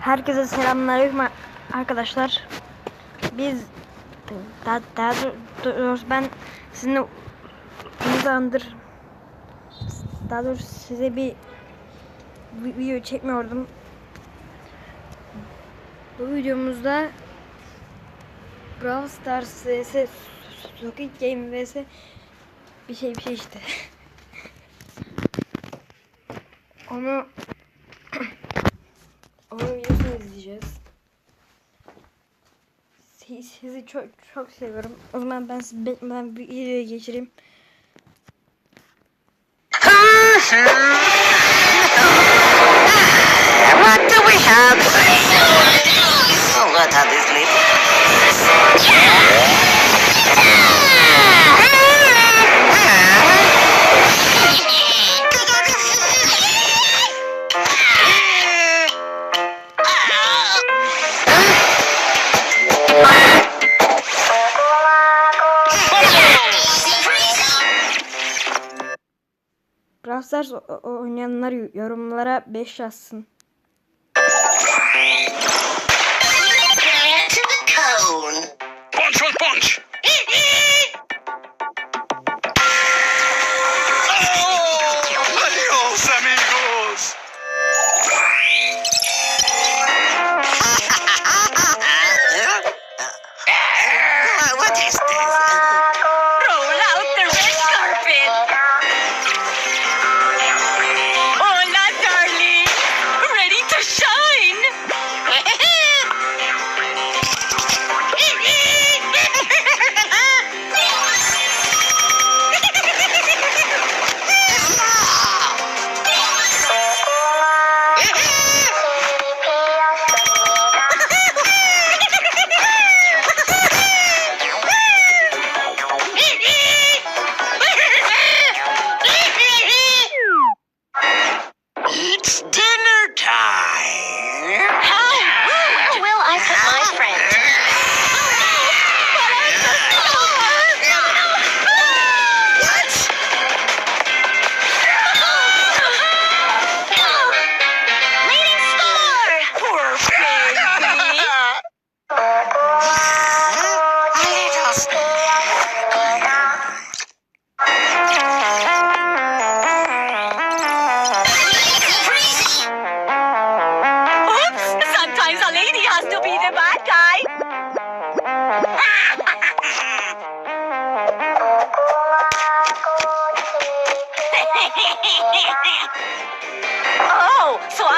Herkese selamünaleyküm arkadaşlar. Biz daha, daha doğrusu ben sizinle uzun zamandır daha doğrusu size bir vi- video çekmiyordum. Bu videomuzda Brawl Stars vs Rocket Game vs bir şey bir şey işte. Onu onun Si- Sizi çok çok seviyorum. O zaman ben sizi beklemeden bir videoya geçireyim. What do we have? Stars oynayanlar yorumlara 5 yazsın.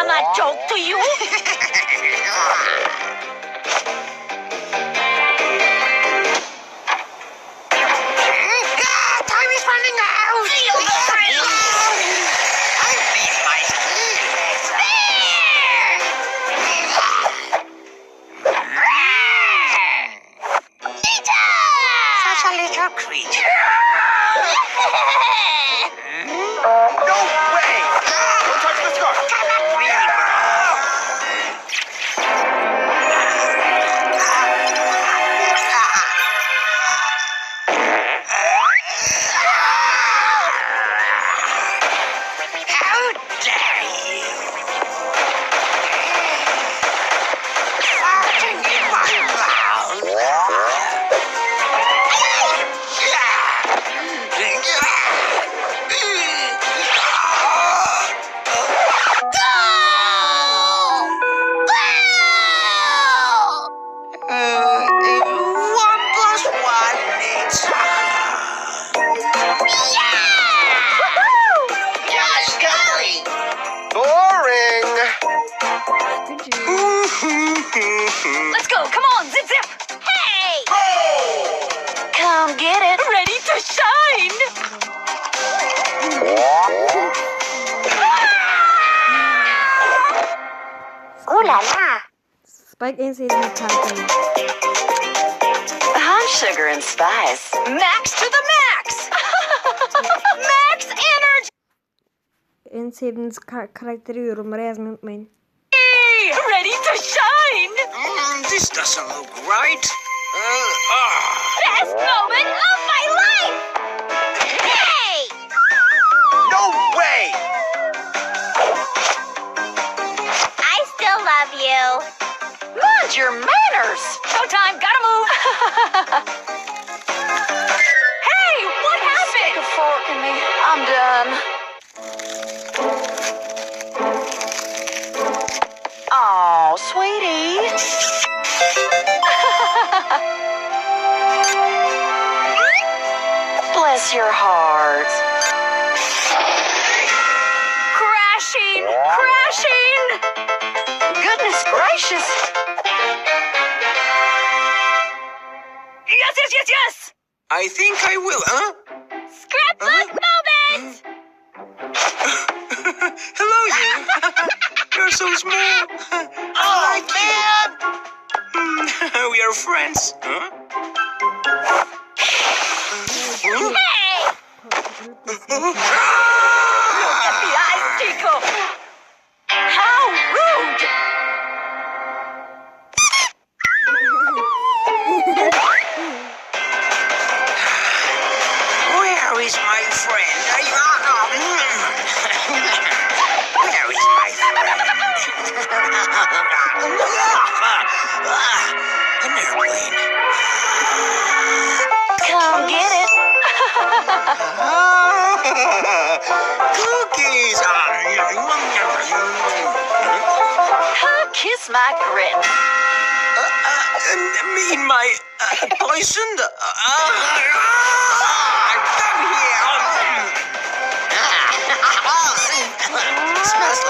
I'm a joke to you? Time is running out. Feel the thrill. I feel my Such a little creature. No way! Don't touch the scarf! Ooh la la! Spike en sevdiğim karakterim. I'm sugar and spice. Max to the max. max energy. En sevdiğiniz ka- karakteri yorumlara yazmayı unutmayın. Ready to shine. Mm, this doesn't look right. Uh, ah. Best moment of Mind your manners. Showtime, gotta move. hey, what Stick happened? a fork in me. I'm done. Oh, sweetie. Bless your heart. Crashing, crashing. Goodness gracious. Yes, yes, yes. I think I will, huh? Scrapbook moment. Hello, you. You're so small. Oh, man! Hmm, we are friends, huh? Huh? Hey, is my friend? Where is my friend? Ah, An airplane. Come get it. Cookies. Kiss my grin. Uh, uh, mean my uh, poisoned. Uh, uh, here. Oh, yeah. Especially.